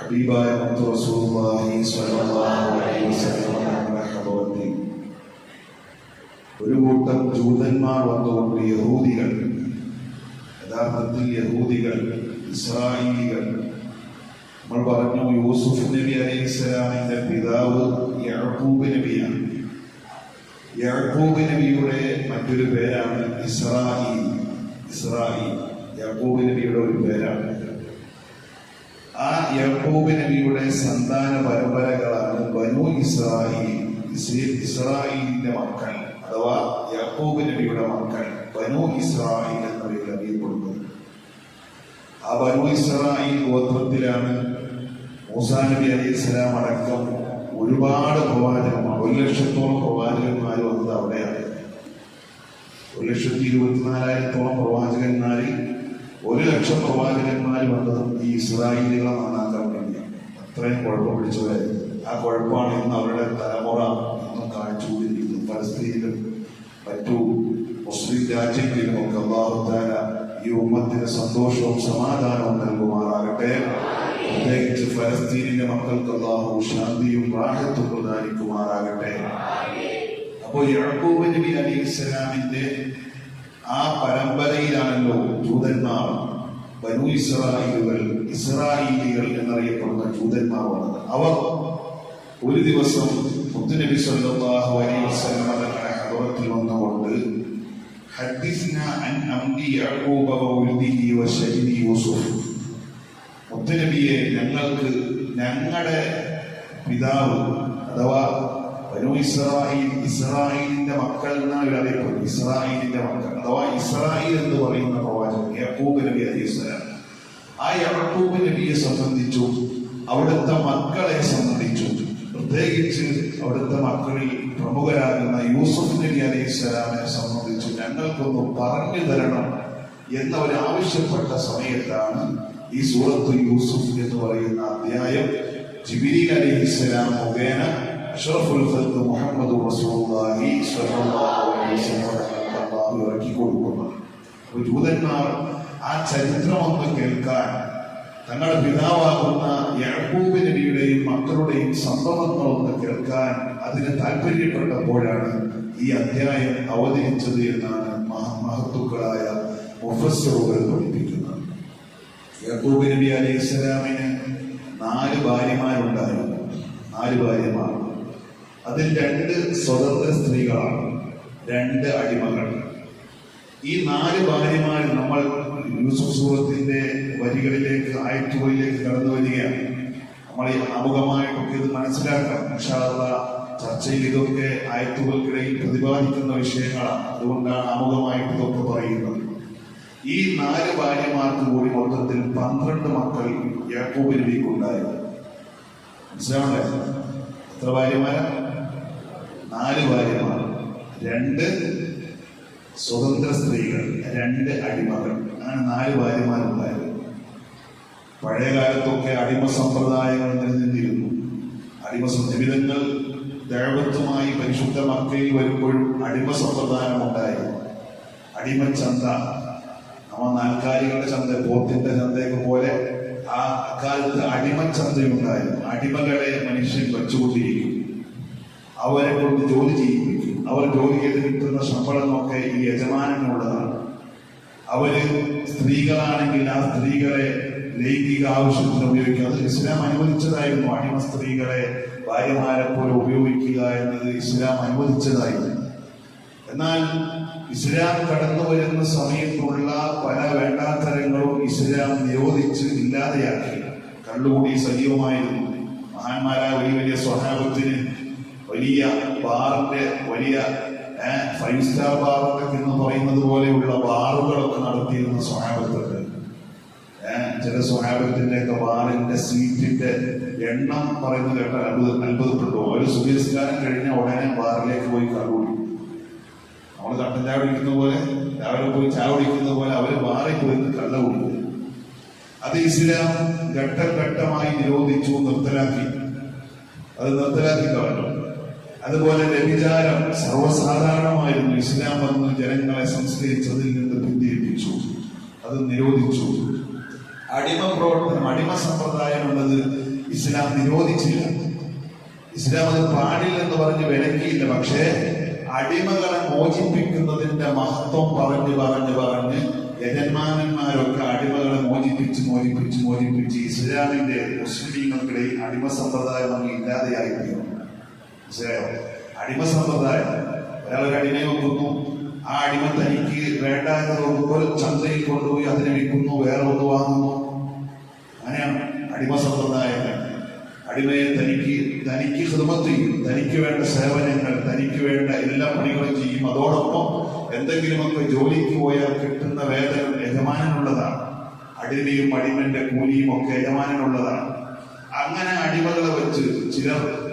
ഹബീബായ റസൂലുള്ളാഹി സ്വല്ലല്ലാഹു അലൈഹി വസല്ലം ഹദറത്തിൽ ഒരു കൂട്ടം ജൂതന്മാർ വന്നുകൊണ്ട് യഹൂദികൾ യഥാർത്ഥത്തിൽ യഹൂദികൾ ഇസ്രായേലികൾ നമ്മൾ പറഞ്ഞു യൂസുഫ് നബി അലൈഹി സ്വലാമിന്റെ പിതാവ് യാക്കൂബ് നബിയാണ്. യാക്കൂബ് നബിയുടെ മറ്റൊരു പേരാണ് ഇസ്രായേൽ. ഇസ്രായേൽ യാക്കൂബ് നബിയുടെ ഒരു പേരാണ്. ആ യഹൂബ് നബിയുടെ സന്താന പരമ്പരകളാണ് ബനു ഇസ്രായേൽ ഇസ്രേ- ഇസ്രായേലിന്റെ മക്കൾ അഥവാ യഹൂബ് നബിയുടെ മക്കൾ ബനു ഇസ്രായേൽ എന്ന പേരിൽ അറിയപ്പെടുന്നത്. ആ ബനു ഇസ്രായേൽ ഗോത്രത്തിലാണ് മൂസാ നബി അലൈഹി സ്വലാം അടക്കം ഒരുപാട് പ്രവാചകന്മാർ ഒരു ലക്ഷത്തോളം പ്രവാചകന്മാർ വന്നത് അവിടെയാണ്. ഒരു ലക്ഷത്തി ഇരുപത്തിനാലായിരത്തോളം പ്രവാചകന്മാരിൽ ഒരു ലക്ഷം പ്രവാചകന്മാർ വന്നതും ഈ ഇസ്രായേലികളെ നന്നാക്കാൻ വേണ്ടിയാണ് അത്രയും കുഴപ്പം പിടിച്ചവരായിരുന്നു ആ കുഴപ്പമാണ് ഇന്ന് അവരുടെ തലമുറ ഇന്നും കാണിച്ചുകൊണ്ടിരിക്കുന്നത് പലസ്തീനിലും മറ്റു മുസ്ലിം രാജ്യങ്ങളിലും ഒക്കെ അള്ളാഹുദാന ഈ ഉമ്മത്തിന് സന്തോഷവും സമാധാനവും നൽകുമാറാകട്ടെ. പ്രത്യേകിച്ച് ഫലസ്തീനിലെ മക്കൾക്ക് അള്ളാഹു ശാന്തിയും റാഹത്തും പ്രദാനിക്കുമാറാകട്ടെ. അപ്പോൾ യഹൂബ് നബി അലി ഇസ്ലാമിന്റെ ആ പരമ്പരയിലാണല്ലോ ജൂതന്മാർ ബനു ഇസ്രായേലുകൾ ഇസ്രായേലികൾ എന്നറിയപ്പെടുന്ന ജൂതന്മാർ വന്നത് അവർ ഒരു ദിവസം മുത്തുനബി സല്ലല്ലാഹു അലൈഹി വസല്ലം തങ്ങളുടെ ഹദറത്തിൽ വന്നുകൊണ്ട് ഹദ്ദിസ്ന അൻ അംദി യഅൂബ വൗലിദിഹി വശജിദി യൂസുഫ്. മുത്തുനബിയെ ഞങ്ങൾക്ക് ഞങ്ങളുടെ പിതാവ് അഥവാ ബനു ഇസ്രായേൽ ഇസ്രായേലിന്റെ മക്കൾ എന്നാണ് ഇവർ ഇസ്രായേലിന്റെ മക്കൾ അഥവാ ഇസ്രായേൽ എന്ന് പറയുന്ന പ്രവാചകൻ യക്കൂബ് നബി അലൈഹി സ്വലാം. ആ യാക്കൂബ് നബിയെ സംബന്ധിച്ചു അവിടുത്തെ മക്കളെ സംബന്ധിച്ചു പ്രത്യേകിച്ച് അവിടുത്തെ മക്കളിൽ പ്രമുഖരാകുന്ന യൂസഫ് നബി അലൈഹി സ്വലാമിനെ സംബന്ധിച്ചും ഞങ്ങൾക്കൊന്ന് പറഞ്ഞു തരണം എന്നവർ ആവശ്യപ്പെട്ട സമയത്താണ് ഈ സൂറത്ത് യൂസുഫ് എന്ന് പറയുന്ന അധ്യായം ജിബിരി അലി ഇസ്ലാം മുഖേന അഷ്റഫുൽ ഖൽഖ് മുഹമ്മദ് റസൂലുള്ളാഹി സ്വല്ലല്ലാഹു അലൈഹി വസല്ലം അല്ലാഹു ഇറക്കി കൊടുക്കുന്നത് ജൂതന്മാർ ആ ചരിത്രം ഒന്ന് കേൾക്കാൻ തങ്ങളുടെ പിതാവാകുന്ന യാക്കൂബ് നബിയുടെയും മക്കളുടെയും സംഭവങ്ങളൊന്ന് കേൾക്കാൻ അതിന് താല്പര്യപ്പെട്ടപ്പോഴാണ് ഈ അധ്യായം അവതരിച്ചത് എന്നാണ് മഹ- മഹത്തുക്കളായ മുഫസ്സറുകൾ പഠിപ്പിക്കുന്നത്. യാക്കൂബ് നബി അലൈഹി സ്വലാമിന് നാല് ഭാര്യമാരുണ്ടായിരുന്നു. നാല് ഭാര്യമാർ. അതിൽ രണ്ട് സ്വതന്ത്ര സ്ത്രീകളാണ് രണ്ട് അടിമകൾ. ഈ നാല് ഭാര്യമാർ നമ്മൾ യൂസുഫ് സൂറത്തിന്റെ വരികളിലേക്ക് ആയത്തുകളിലേക്ക് കടന്നു വരികയാണ്. നമ്മൾ ആമുഖമായിട്ടൊക്കെ ഇത് മനസ്സിലാക്കാം ഇൻഷാള്ള ചർച്ചയിൽ ഇതൊക്കെ ആയത്തുകൾക്കിടയിൽ പ്രതിപാദിക്കുന്ന വിഷയങ്ങളാണ്. അതുകൊണ്ടാണ് ആമുഖമായിട്ട് ഇതൊക്കെ പറയുന്നത്. ഈ നാല് ഭാര്യമാർക്ക് കൂടി മൊത്തത്തിൽ പന്ത്രണ്ട് മക്കൾ യാക്കൂബ് നബിക്കുണ്ടായിരുന്നു മനസ്സിലാവണ്ടേ എത്ര ഭാര്യമാരാ? നാല് ഭാര്യമാർ രണ്ട് സ്വതന്ത്ര സ്ത്രീകൾ രണ്ട് അടിമകൾ. അങ്ങനെ നാല് ഭാര്യമാരുണ്ടായിരുന്നു പഴയ കാലത്തൊക്കെ അടിമ സമ്പ്രദായങ്ങൾ നിലനിന്നിരുന്നു അടിമ ജീവിതങ്ങൾ ദേവത്വമായി പരിശുദ്ധ മക്കയിൽ വരുമ്പോഴും അടിമ സമ്പ്രദായം ഉണ്ടായിരുന്നു ചന്ത. നമ്മ നാൽക്കാലികളുടെ ചന്ത പോത്തിന്റെ ചന്തയൊക്കെ പോലെ ആ അക്കാലത്ത് അടിമ ചന്തയുണ്ടായിരുന്നു അടിമകളെ മനുഷ്യൻ വെച്ചുകൊണ്ടിരിക്കും അവരെ കൊണ്ട് ജോലി ചെയ്യിപ്പിക്കും അവർ ജോലി ചെയ്ത് കിട്ടുന്ന ശമ്പളമൊക്കെ ഈ യജമാനനുള്ളതാണ് അവർ സ്ത്രീകളാണെങ്കിൽ ആ സ്ത്രീകളെ ലൈംഗിക ആവശ്യത്തിന് ഉപയോഗിക്കുക. അത് ഇസ്ലാം അനുവദിച്ചതായിരുന്നു. അടിമ സ്ത്രീകളെ ഭാര്യമാരെ പോലെ ഉപയോഗിക്കുക എന്നത് ഇസ്ലാം അനുവദിച്ചതായിരുന്നു. എന്നാൽ ഇസ്ലാം കടന്നു വരുന്ന സമയത്തുള്ള പല വേണ്ടാത്തരങ്ങളും ഇസ്ലാം നിരോധിച്ച് ഇല്ലാതെയാക്കി. കള്ളുകൂടി സജീവമായിരുന്നു. മഹാന്മാരായ വലിയ വലിയ സ്വഭാവത്തിന് വലിയ ബാറിന്റെ വലിയ ഫൈവ് സ്റ്റാർ ബാറൊക്കെ എന്ന് പറയുന്നത് പോലെയുള്ള ബാറുകളൊക്കെ നടത്തിയിരുന്ന സ്വഭാവത്തുണ്ട് ചില സ്വഹാബത്തിന്റെ ഒക്കെ ബാറിന്റെ സീറ്റിന്റെ എണ്ണം പറയുന്നത് കേട്ടാൽ അത്ഭുത അത്ഭുതപ്പെട്ടു ഒരു സുഖസ്കാരം കഴിഞ്ഞ ഉടനെ ബാറിലേക്ക് പോയി കള്ളുകൂടി നമ്മൾ കട്ടൻ ചായ കുടിക്കുന്ന പോലെ രാവിലെ പോയി ചായ കുടിക്കുന്ന പോലെ അവർ മാറി പോയി കള്ള കുടിക്കും അത് ഇസ്ലാം ഘട്ടം ഘട്ടമായി നിരോധിച്ചു നിർത്തലാക്കി. അത് നിർത്തലാക്കി കളഞ്ഞു അതുപോലെ വ്യഭിചാരം സർവസാധാരണമായിരുന്നു. ഇസ്ലാം വന്ന് ജനങ്ങളെ സംസ്കരിച്ചതിൽ നിന്ന് പിന്തിരിപ്പിച്ചു. അത് നിരോധിച്ചു. അടിമ പ്രവർത്തനം അടിമ സമ്പ്രദായം എന്നത് ഇസ്ലാം നിരോധിച്ചില്ല. ഇസ്ലാം അത് പാടില്ലെന്ന് പറഞ്ഞ് വിലക്കിയില്ല. പക്ഷേ അടിമകളെ മോചിപ്പിക്കുന്നതിന്റെ മഹത്വം പറഞ്ഞു പറഞ്ഞു പറഞ്ഞ് യജന്മാനന്മാരൊക്കെ അടിമകളെ മോചിപ്പിച്ച് മോചിപ്പിച്ച് മോചിപ്പിച്ച് ഇസ്ലാമിന്റെ മുസ്ലിങ്ങൾക്കിടയിൽ അടിമ സമ്പ്രദായം അങ്ങ് ഇല്ലാതെയായി തീർന്നു മനസ്സിലായോ? അടിമ സമ്പ്രദായം. ഒരാൾ ഒരു അടിമയെ വെക്കുന്നു ആ അടിമ തനിക്ക് വേണ്ട എന്ന് തോന്നുമ്പോൾ ചന്തയിൽ കൊണ്ടുപോയി അതിനെ വിൽക്കുന്നു വേറെ ഒന്ന് വാങ്ങുന്നു. അങ്ങനെയാണ് അടിമ സമ്പ്രദായങ്ങൾ അടിമയെ തനിക്ക് തനിക്ക് ഹൃദമത്ത് ചെയ്യും. തനിക്ക് വേണ്ട സേവനങ്ങൾ തനിക്ക് വേണ്ട എല്ലാ പണികളും ചെയ്യും. അതോടൊപ്പം എന്തെങ്കിലുമൊക്കെ ജോലിക്ക് പോയാൽ കിട്ടുന്ന വേതനം യജമാനനുള്ളതാണ്. അടിമയും അടിമന്റെ കൂലിയും ഒക്കെ യജമാനനുള്ളതാണ്. അങ്ങനെ അടിമകളെ വെച്ച് ചിലർ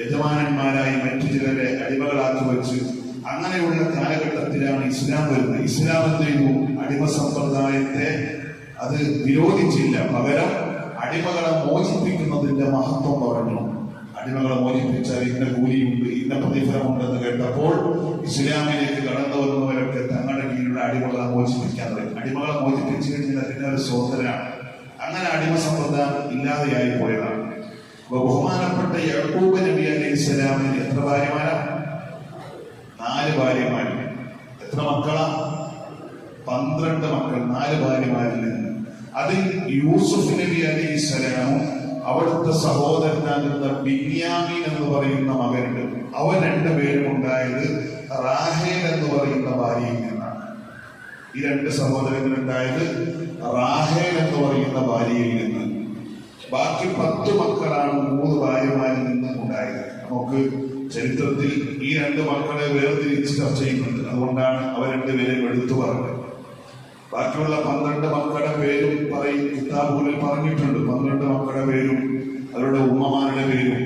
യജമാനന്മാരായി മറ്റു ചിലരെ അടിമകളാക്കി വെച്ച് അങ്ങനെയുള്ള കാലഘട്ടത്തിലാണ് ഇസ്ലാം വരുന്നത്. ഇസ്ലാം എന്ത് ചെയ്തു? അടിമ സമ്പ്രദായത്തെ അത് വിരോധിച്ചില്ല. പകരം അടിമകളെ മോചിപ്പിക്കുന്നതിന്റെ മഹത്വം പറഞ്ഞു. അടിമകളെ മോചിപ്പിച്ചാൽ ഇന്ന കൂലിയുണ്ട് ഇന്ന പ്രതിഫലമുണ്ടെന്ന് കേട്ടപ്പോൾ ഇസ്ലാമിലേക്ക് കടന്നു വന്നവരൊക്കെ തങ്ങളുടെ കീഴിലുള്ള അടിമകളെ മോചിപ്പിക്കാൻ തുടങ്ങി. അടിമകളെ മോചിപ്പിച്ചു കഴിഞ്ഞാൽ അതിന്റെ ഒരു സ്വതന്ത്രമാണ് അങ്ങനെ അടിമ സമ്പ്രദായം ഇല്ലാതെയായി പോയതാണ്. ബഹുമാനപ്പെട്ട യഹൂബ് നബി അലൈഹി സ്വലാമിന് എത്ര ഭാര്യമാരാ? നാല് ഭാര്യമാര്. എത്ര മക്കളാ? പന്ത്രണ്ട് മക്കൾ നാല് ഭാര്യമാരിൽ നിന്ന്. അതിൽ യൂസുഫ് നബി അലൈഹി സ്വലാമും അവിടുത്തെ സഹോദരനാകുന്ന ബിന്യാമീൻ എന്ന് പറയുന്ന മകനുണ്ട്. അവൻ രണ്ടുപേരും ഉണ്ടായത് റാഹേൽ എന്ന് പറയുന്ന ഭാര്യയിൽ നിന്നാണ്. ഈ രണ്ട് സഹോദരങ്ങളുണ്ടായത് റാഹേൽ എന്ന് പറയുന്ന ഭാര്യയിൽ നിന്ന്. ബാക്കി പത്ത് മക്കളാണ് മൂന്ന് ഭാര്യമാരിൽ നിന്നും ഉണ്ടായത്. നമുക്ക് ചരിത്രത്തിൽ ഈ രണ്ട് മക്കളെ വേർതിരിച്ച് ചർച്ച ചെയ്യുന്നുണ്ട്. അതുകൊണ്ടാണ് അവർ പേരും എടുത്തു പറഞ്ഞത്. ബാക്കിയുള്ള പന്ത്രണ്ട് മക്കളുടെ പേരും പറയും കിതാബൂലിൽ പറഞ്ഞിട്ടുണ്ട്. പന്ത്രണ്ട് മക്കളുടെ പേരും അവരുടെ ഉമ്മമാരുടെ പേരും.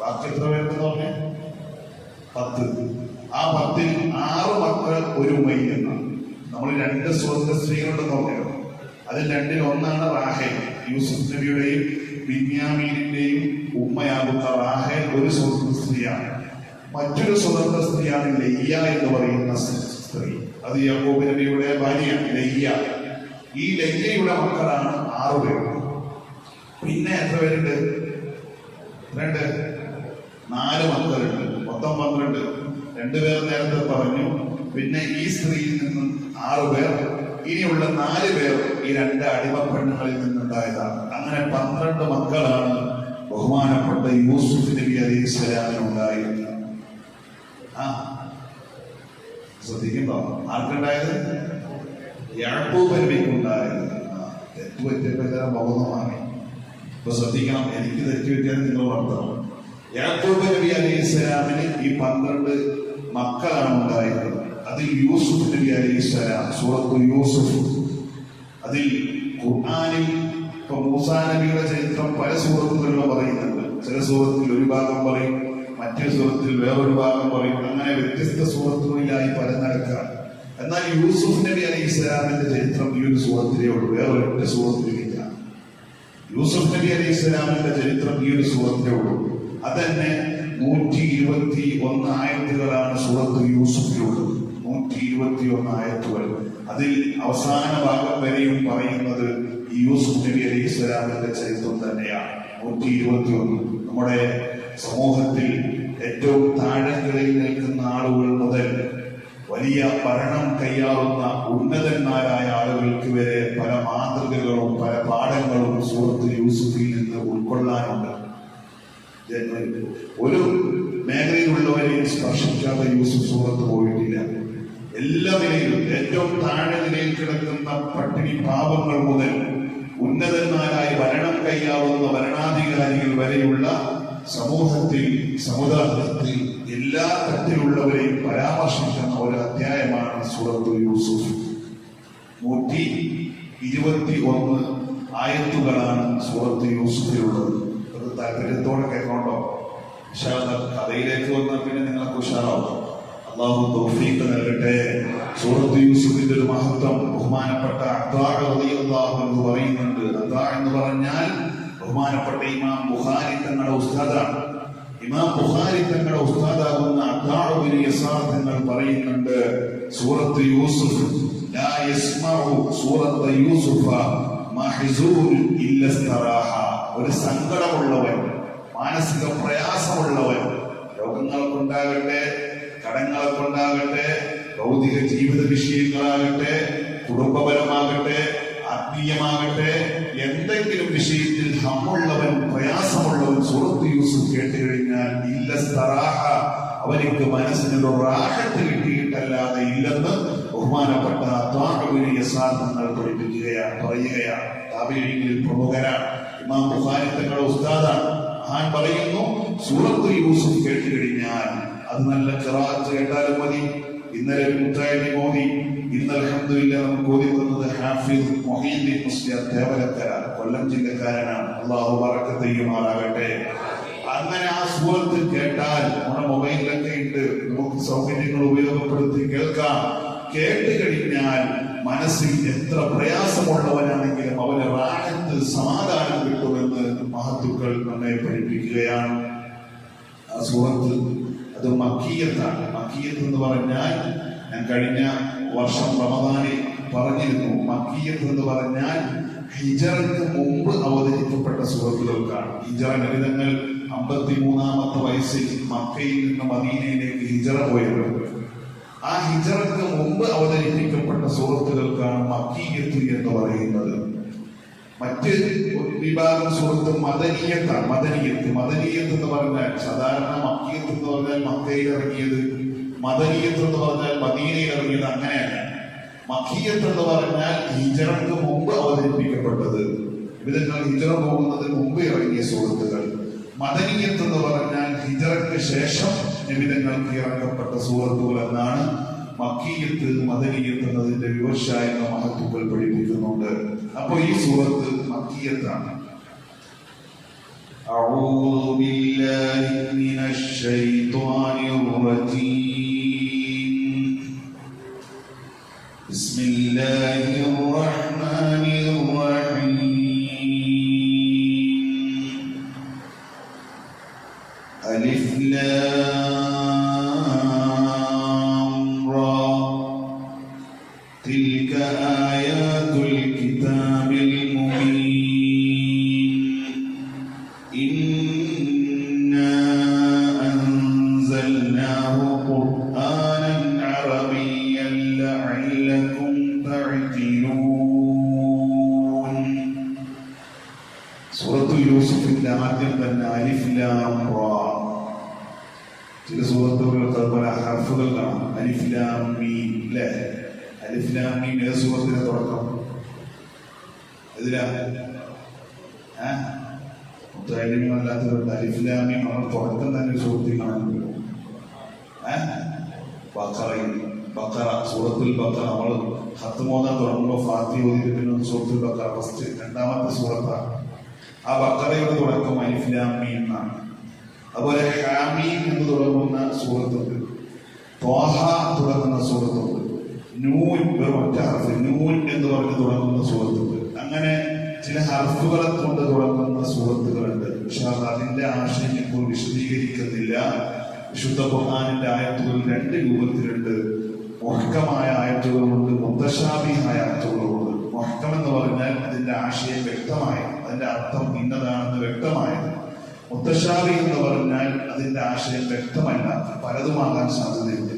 ബാക്കി എത്ര പേരെന്ന് പറഞ്ഞേ? പത്ത്. ആ പത്തിൽ ആറ് മക്കൾ ഒരു ഉമ്മയിൽ നിന്നാണ് നമ്മൾ രണ്ട് സ്വതന്ത്ര സ്ത്രീകളുടെ തോന്നിയത് അതിൽ രണ്ടിൽ ഒന്നാണ് റാഹേൽ. യൂസുഫ് നബിയുടെയും ബിന്യാമീനിന്റെയും ഉമ്മയാകുന്ന റാഹേൽ ഒരു സ്വതന്ത്ര സ്ത്രീയാണ്. മറ്റൊരു സ്വതന്ത്ര സ്ത്രീയാണ് ലയ്യ എന്ന് പറയുന്ന സ്ത്രീ. അത് യാക്കോബ് നബിയുടെ ഭാര്യയാണ് ലയ്യ. ഈ ലയ്യയുടെ മക്കളാണ് ആറ് പേർ പിന്നെ എത്ര പേരുണ്ട്? രണ്ട്. നാല് മക്കളുണ്ട്. മൊത്തം പന്ത്രണ്ട്. രണ്ടുപേർ നേരത്തെ പറഞ്ഞു പിന്നെ ഈ സ്ത്രീയിൽ നിന്നും ആറ് പേർ ഇനിയുള്ള നാല് പേർ ഈ രണ്ട് അടിമ പെണ്ണുങ്ങളിൽ നിന്നുണ്ടായതാണ്. അങ്ങനെ പന്ത്രണ്ട് മക്കളാണ് ബഹുമാനപ്പെട്ട യൂസുഫ് നബി അലൈഹി സ്വലാമിനുണ്ടായിരുന്നത് ആ ശ്രദ്ധിക്കുമ്പോ ആർക്കുണ്ടായത്? യാക്കൂബ് നബിക്കുണ്ടായത്. ആ, തെറ്റ് പറ്റിയപ്പോ ഇത്തരം ബോധമാണ് ഇപ്പൊ ശ്രദ്ധിക്കണം എനിക്ക് തെറ്റുപറ്റിയാൽ നിങ്ങൾ വളർത്തണം യാക്കൂബ് നബി അലൈഹി ഈ പന്ത്രണ്ട് മക്കളാണ് ഉണ്ടായിരുന്നത്. അതിൽ യൂസുഫ് നബി അലൈഹി സൂറത്ത് യൂസുഫ്. അതിൽ ഖുർആാനിൽ ഇപ്പൊ മൂസാ നബിയുടെ ചരിത്രം പല സൂറത്തുകളിലും പറയുന്നുണ്ട്. ചില സൂറത്തിൽ ഒരു ഭാഗം പറയും മറ്റേ സൂറത്തിൽ വേറൊരു ഭാഗം പറയും. അങ്ങനെ വ്യത്യസ്ത സൂറത്തുകളിലായി പല നടക്കാണ് എന്നാൽ യൂസുഫ് നബി അലൈഹി ഇസ്ലാമിന്റെ ചരിത്രം ഈ ഒരു സൂറത്തിലേ ഉള്ളൂ. വേറൊരൊറ്റ സൂറത്തിലില്ല യൂസുഫ് നബി അലൈഹി ഇസ്ലാമിന്റെ ചരിത്രം ഈ ഒരു സൂറത്തിലേ ഉള്ളൂ. അതന്നെ നൂറ്റി ഇരുപത്തി ഒന്ന് ആയത്തുകളാണ് സൂറത്ത് യൂസുഫിലുള്ളത്. നൂറ്റി ഇരുപത്തി ഒന്ന് ആയത്തുകൾ അതിൽ അവസാന ഭാഗം വരെയും പറയുന്നത് യൂസുഫ് നബി അലൈഹി സ്വലാമിന്റെ ചരിത്രം തന്നെയാണ്. നൂറ്റി ഇരുപത്തി ഒന്ന് നമ്മുടെ സമൂഹത്തിൽ ഏറ്റവും താഴെകളിൽ നിൽക്കുന്ന ആളുകൾ മുതൽ വലിയ ഭരണം കൈയാളുന്ന ഉന്നതന്മാരായ ആളുകൾക്ക് വരെ പല മാതൃകകളും പല പാഠങ്ങളും സുഹൃത്ത് യൂസുഫിൽ നിന്ന് ഉൾക്കൊള്ളാനുണ്ട്. ഒരു മേഖലയിലുള്ളവരെയും സ്പർശിക്കാതെ യൂസുഫ് സുഹൃത്ത് പോയിട്ടില്ല. എല്ലാ നിലയിലും ഏറ്റവും താഴെ നിലയിൽ കിടക്കുന്ന പട്ടിണി പാപങ്ങൾ മുതൽ ഉന്നതന്മാരായി ഭരണം കൈയാവുന്ന ഭരണാധികാരികൾ വരെയുള്ള സമൂഹത്തിൽ സമുദായത്തിൽ എല്ലാ തരത്തിലുള്ളവരെയും പരാമർശിക്കുന്ന ഒരു അധ്യായമാണ് സൂറത്ത് യൂസുഫ്. നൂറ്റി ഇരുപത്തി ഒന്ന് ആയത്തുകളാണ് സൂറത്ത് യൂസുഫിലുള്ളത്. അത് താല്പര്യത്തോടെ കേൾക്കണ്ടോ പക്ഷേ കഥയിലേക്ക് വന്നാൽ പിന്നെ നിങ്ങൾക്ക് ഉഷാറാവും. അള്ളാഹു തൗഫീഖ് നൽകട്ടെ. സൂറത്ത് യൂസുഫിന്റെ ഒരു മഹത്വം ബഹുമാനപ്പെട്ട അത്താഴ റളിയല്ലാഹു അൻഹു പറയുന്നുണ്ട്. എന്ന് പറഞ്ഞാൽ ബഹുമാനപ്പെട്ട ഇമാം ബുഖാരി തങ്ങളുടെ ഉസ്താദാണ്. ഇമാം ബുഖാരി തങ്ങളുടെ ഉസ്താദാകുന്ന അത്താഴുവിന് യസാർ തങ്ങൾ പറയുന്നുണ്ട് സൂറത്ത് യൂസുഫ് ലാ യസ്മഉ സൂറത്ത് യൂസുഫ മഹ്സൂൻ ഇല്ല ഇസ്തറാഹ. ഒരു സങ്കടമുള്ളവൻ മാനസിക പ്രയാസമുള്ളവൻ രോഗങ്ങളൊക്കെ ഉണ്ടാകട്ടെ കൊണ്ടാകട്ടെ ഭൗതിക ജീവിത വിഷയങ്ങളാകട്ടെ കുടുംബപരമാകട്ടെ ആത്മീയമാകട്ടെ എന്തെങ്കിലും വിഷയത്തിൽ ഹമ്മുള്ളവൻ പ്രയാസമുള്ളവൻ സുഹൃത്ത് യൂസുഫ് കേട്ട് കഴിഞ്ഞാൽ ഇല്ല സ്തറാഹ അവനിക്ക് മനസ്സിനൊരു റാഹത്ത് കിട്ടിയിട്ടല്ലാതെ ഇല്ലെന്ന് ബഹുമാനപ്പെട്ട ത്വാഹുവിനെ യസാർത്ഥങ്ങൾ പഠിപ്പിക്കുകയാണ് പറയുകയാണ്. താപീഴികളിൽ പ്രമുഖരാണ്. ഇമാം ബുഹാരി തങ്ങളുടെ ഉസ്താദാണ്. മഹാൻ പറയുന്നു സൂറത്ത് യൂസുഫ് കേട്ട് കഴിഞ്ഞാൽ അത് നല്ല ചെറാത്ത് കേട്ടാലും മതി. ഇന്നലെ മുത്തായി മോദി ഇന്ന് അലഹമില്ല നമുക്ക് ഓതി വന്നത് ഹാഫിദ് മൊഹീദ്ദീൻ മുസ്ലിം തേവലക്കാരാണ് കൊല്ലം ജില്ലക്കാരനാണ്. അള്ളാഹു പറക്കത്തെയ്യുമാറാകട്ടെ അങ്ങനെ ആ സൂറത്ത് കേട്ടാൽ നമ്മുടെ മൊബൈലിലൊക്കെ ഉണ്ട്. നമുക്ക് സൗകര്യങ്ങൾ ഉപയോഗപ്പെടുത്തി കേൾക്കാം. കേട്ട് കഴിഞ്ഞാൽ മനസ്സിൽ എത്ര പ്രയാസമുള്ളവനാണെങ്കിലും അവന് റാഹത്ത് സമാധാനം കിട്ടുമെന്ന് മഹത്തുക്കൾ നമ്മെ പഠിപ്പിക്കുകയാണ്. ആ സൂറത്ത് അത് മക്കീയത്താണ് മക്കീയത്ത് എന്ന് പറഞ്ഞാൽ ഞാൻ കഴിഞ്ഞ വർഷം റമദാനിൽ പറഞ്ഞിരുന്നു. മക്കീയത്ത് എന്ന് പറഞ്ഞാൽ ഹിജറക്ക് മുമ്പ് അവതരിക്കപ്പെട്ട സുഹൃത്തുക്കൾക്കാണ്. ഹിജറ ലളിതങ്ങൾ അമ്പത്തി മൂന്നാമത്തെ വയസ്സിൽ മക്കയിൽ നിന്ന് മദീനയിലേക്ക് ഹിജറ പോയത്. ആ ഹിജറക്ക് മുമ്പ് അവതരിപ്പിക്കപ്പെട്ട സുഹൃത്തുക്കൾക്കാണ് മക്കീയത്ത് എന്ന് പറയുന്നത്. മറ്റ് വിഭാഗം സുഹൃത്ത് മദനീയത്താണ്. മദനീയത്ത്. മദനീയത്ത് എന്ന് പറഞ്ഞാൽ സാധാരണ മക്കീയത്ത് എന്ന് പറഞ്ഞാൽ മക്കയിൽ ഇറങ്ങിയത് മദനീയത്ത് എന്ന് പറഞ്ഞാൽ മദീനയിൽ ഇറങ്ങിയത് അങ്ങനെയല്ല. മക്കീയത്ത് എന്ന് പറഞ്ഞാൽ ഹിജറക്ക് മുമ്പ് അവതരിപ്പിക്കപ്പെട്ടത്. വിധങ്ങൾ ഹിജറ പോകുന്നതിന് മുമ്പ് ഇറങ്ങിയ സുഹൃത്തുക്കൾ. മദനീയത്ത് എന്ന് പറഞ്ഞാൽ ഹിജറക്ക് ശേഷം നിമിതങ്ങൾക്ക് ഇറക്കപ്പെട്ട സുഹൃത്തുക്കൾ എന്നാണ് മക്കീയത്ത് മദനീയത്ത് എന്നതിന്റെ വിവശായ മഹത്വങ്ങൾ അപ്പൊ ഈ സൂറത്ത് മക്കീയത്താണ് أعوذ بالله من الشيطان الرجيم بسم الله الرحمن ആദ്യം ലാം റാ. ചില സൂറത്തുകളിലൊക്കെ അതുപോലെ ഹർഫുകൾ കാണാം. അലിഫ്ലാമീൻ അല്ലേ അലിഫ് ലാം മീം ഏത് സൂറത്തിന്റെ തുടക്കം? എതിരാ മുത്തലിമല്ലാത്തവരുണ്ട് അലിഫ്ലാമീൻ നമ്മൾ തുടക്കം തന്നെ ഒരു സുഹൃത്തിൽ കാണാൻ പറ്റും ബക്കറയിൽ. ബക്കറ സൂറത്തുൽ ബക്കറ നമ്മൾ ഹത്ത് മോദാൻ തുടങ്ങുമ്പോൾ ഫാത്തി ഓതിയിട്ട് പിന്നെ സൂറത്തുൽ ബക്കറ ഫസ്റ്റ് രണ്ടാമത്തെ സൂറത്താണ്. ആ ബക്കറയുടെ തുടക്കം അലിഫ് എന്നാണ്. അതുപോലെ ഹാമീം എന്ന് തുടങ്ങുന്ന സുഹൃത്തുണ്ട് ത്വാഹ തുടങ്ങുന്ന സുഹൃത്തുണ്ട് നൂൻ ഒറ്റ ഹർഫ്. നൂൻ എന്ന് പറഞ്ഞ് തുടങ്ങുന്ന സുഹൃത്തുണ്ട് അങ്ങനെ ചില ഹർഫുകളെ കൊണ്ട് തുടങ്ങുന്ന സുഹൃത്തുക്കളുണ്ട് പക്ഷെ അത് അതിന്റെ ആശയം ഇപ്പോൾ വിശദീകരിക്കുന്നില്ല. വിശുദ്ധ ഖുർആാനിന്റെ ആയത്തുകൾ രണ്ട് രൂപത്തിലുണ്ട്. മുഹക്കമായ ആയത്തുകളുണ്ട് മുത്തശാബിയായ ആയത്തുകളുണ്ട് മുഹക്കം എന്ന് പറഞ്ഞാൽ അതിന്റെ ആശയം വ്യക്തമായത് അതിന്റെ അർത്ഥം ഇന്നതാണെന്ന് വ്യക്തമായത്. മുത്തശ്ശാവി എന്ന് പറഞ്ഞാൽ അതിന്റെ ആശയം വ്യക്തമല്ല. പലതുമാകാൻ സാധ്യതയുണ്ട്.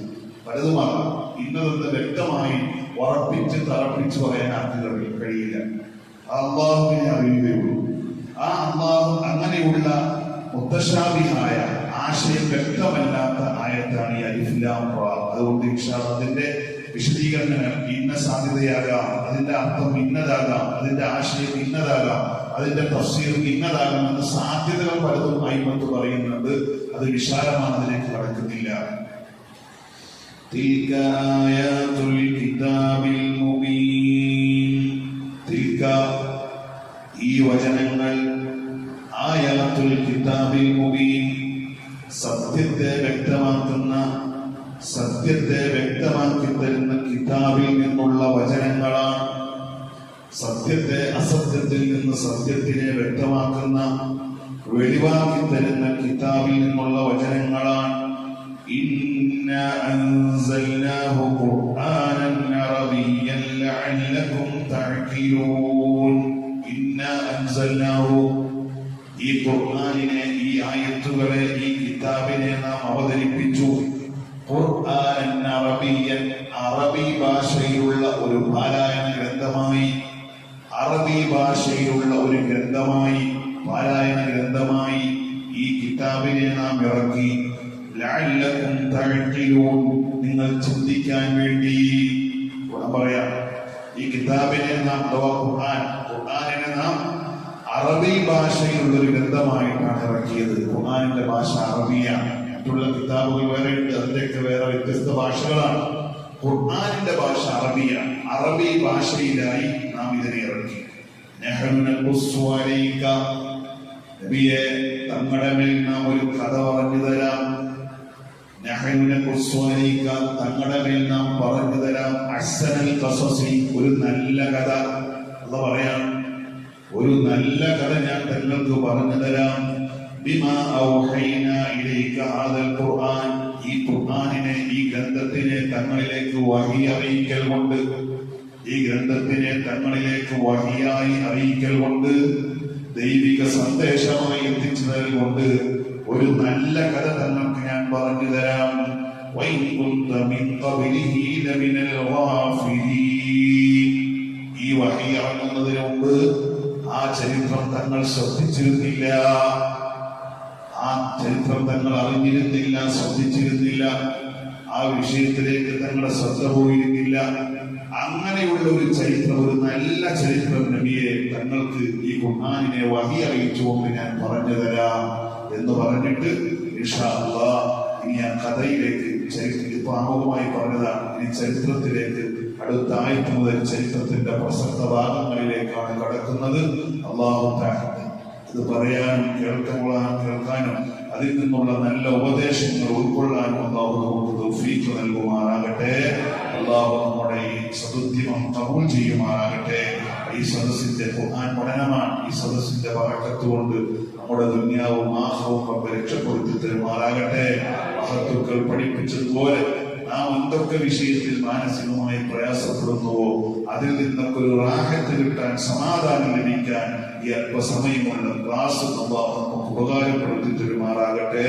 പലതുമാകാം ഇന്നതെന്ന് വ്യക്തമായി ഉറപ്പിച്ച് തറപ്പിച്ച് പറയാൻ ആർക്കും കഴി- കഴിയില്ല. അള്ളാഹുവിനെ അറിയുകയുള്ളൂ ആ അള്ളാഹു അങ്ങനെയുള്ള മുത്തശ്ശാവിഹായ ആശയം വ്യക്തമല്ലാത്ത ആയത്താണ് ഈ അലിഫിലാം അതുകൊണ്ട് അതിന്റെ വിശദീകരണങ്ങൾ ഇന്ന സാധ്യതയാകാം അതിന്റെ അർത്ഥം ഇന്നതാകാം അതിന്റെ ആശയം ഇന്നതാകാം. അതിന്റെ തഫ്സീർ ഇന്നതാകണമെന്ന് സാധ്യതകൾ പലതും അയിമത്ത് പറയുന്നുണ്ട്. അത് വിശാലമാണ് അതിലേക്ക് കടക്കുന്നില്ല. ഈ വചനങ്ങൾ ആയാത്തുൽ കിതാബിൽ മുബീൻ. സത്യത്തെ വ്യക്തമാക്കുന്ന സത്യത്തെ വ്യക്തമാക്കി തരുന്ന കിതാബിൽ നിന്നുള്ള വചനങ്ങളാണ് സത്യത്തെ അസത്യത്തിൽ നിന്ന് സത്യത്തിനെ വ്യക്തമാക്കുന്ന വെളിവാക്കി തരുന്ന കിതാബിൽ നിന്നുള്ള വചനങ്ങളാണ്. ഇന്ന അൻസൽനാഹു നിങ്ങൾ ചിന്തിക്കാൻ വേണ്ടി ഗുണം പറയാം. ഈ കിതാബിനെ നാം ഖുർആൻ ഖുർആാനിനെ നാം അറബി ഭാഷയിലുള്ള ഒരു ഗ്രന്ഥമായിട്ടാണ് ഇറക്കിയത്. ഖുർആാനിന്റെ ഭാഷ അറബിയാണ്. മറ്റുള്ള കിതാബുകൾ വേറെ ഉണ്ട്. അതിന്റെയൊക്കെ വേറെ വ്യത്യസ്ത ഭാഷകളാണ്. ഖുർആാനിന്റെ ഭാഷ അറബിയാണ്. അറബി ഭാഷയിലായി നാം ഇതിനെ ഇറക്കി. നബിയെ തങ്ങളുടെ മേൽ നാം ഒരു കഥ പറഞ്ഞു തരാം. നഹ്നു കുറിച്ച് അലൈക തങ്ങളുടെ മേൽ നാം പറഞ്ഞു തരാം. അഹ്സനൽ കസോസി ഒരു നല്ല കഥ അത് പറയാം. ഒരു നല്ല കഥ ഞാൻ തങ്ങൾക്ക് പറഞ്ഞു തരാം. ബിമാ ഔഹൈന ഇലൈക ഖുർആൻ. ഈ ഖുർആനിനെ ഈ ഗ്രന്ഥത്തിനെ തങ്ങളിലേക്ക് വഹി അറിയിക്കൽ കൊണ്ട് ഈ ഗ്രന്ഥത്തിനെ തങ്ങളിലേക്ക് വഹിയായി അറിയിക്കൽ കൊണ്ട് ദൈവിക സന്ദേശമായി എത്തിച്ചു കൊണ്ട് ഒരു നല്ല കഥ തങ്ങൾക്ക് ഞാൻ പറഞ്ഞു തരാം. ഈ വഹി ഇറങ്ങുന്നതിന് മുമ്പ് ആ ചരിത്രം തങ്ങൾ ശ്രദ്ധിച്ചിരുന്നില്ല. ആ ചരിത്രം തങ്ങൾ അറിഞ്ഞിരുന്നില്ല ശ്രദ്ധിച്ചിരുന്നില്ല. ആ വിഷയത്തിലേക്ക് തങ്ങളുടെ ശ്രദ്ധ പോയിരുന്നില്ല. അങ്ങനെയുള്ള ഒരു ചരിത്രം ഒരു നല്ല ചരിത്രം നബിയെ തങ്ങൾക്ക് ഈ ഖുർആാനിനെ വഹി അറിയിച്ചുകൊണ്ട് ഞാൻ പറഞ്ഞു തരാം. എന്ന് പറഞ്ഞിട്ട് ഇനി ആ കഥയിലേക്ക് ചരിത്ര ഇപ്പൊ ആമുഖമായി പറഞ്ഞതാണ്. ഇനി ചരിത്രത്തിലേക്ക് അടുത്ത മുതൽ ചരിത്രത്തിന്റെ പ്രസക്ത ഭാഗങ്ങളിലേക്കാണ് കടക്കുന്നത്. അള്ളാഹു ഇത് പറയാനും കേൾക്കുവാനും കേൾക്കാനും അതിൽ നിന്നുള്ള നല്ല ഉപദേശങ്ങൾ ഉൾക്കൊള്ളാനും അള്ളാഹു നമുക്ക് തൗഫീഖ് നൽകുമാറാകട്ടെ. അള്ളാഹു നമ്മുടെ ഈ സതുദ്യമം കബൂൽ ചെയ്യുമാറാകട്ടെ. ഈ സദസ്സിന്റെ ഖുർആൻ പഠനമാണ്. ഈ സദസ്സിന്റെ വറക്കത്ത് കൊണ്ട് നമ്മുടെ ദുന്യാവും ആഹവും ഒക്കെ രക്ഷപ്പെടുത്തി തരുമാറാകട്ടെ. മഹത്തുക്കൾ പഠിപ്പിച്ചതുപോലെ നാം എന്തൊക്കെ വിഷയത്തിൽ മാനസികമായി പ്രയാസപ്പെടുന്നുവോ അതിൽ നിന്നൊക്കെ ഒരു റാഹത്ത് കിട്ടാൻ സമാധാനം ലഭിക്കാൻ ഈ അല്പസമയമുള്ള ക്ലാസ് നമുക്ക് ഉപകാരപ്പെടുത്തി തരുമാറാകട്ടെ.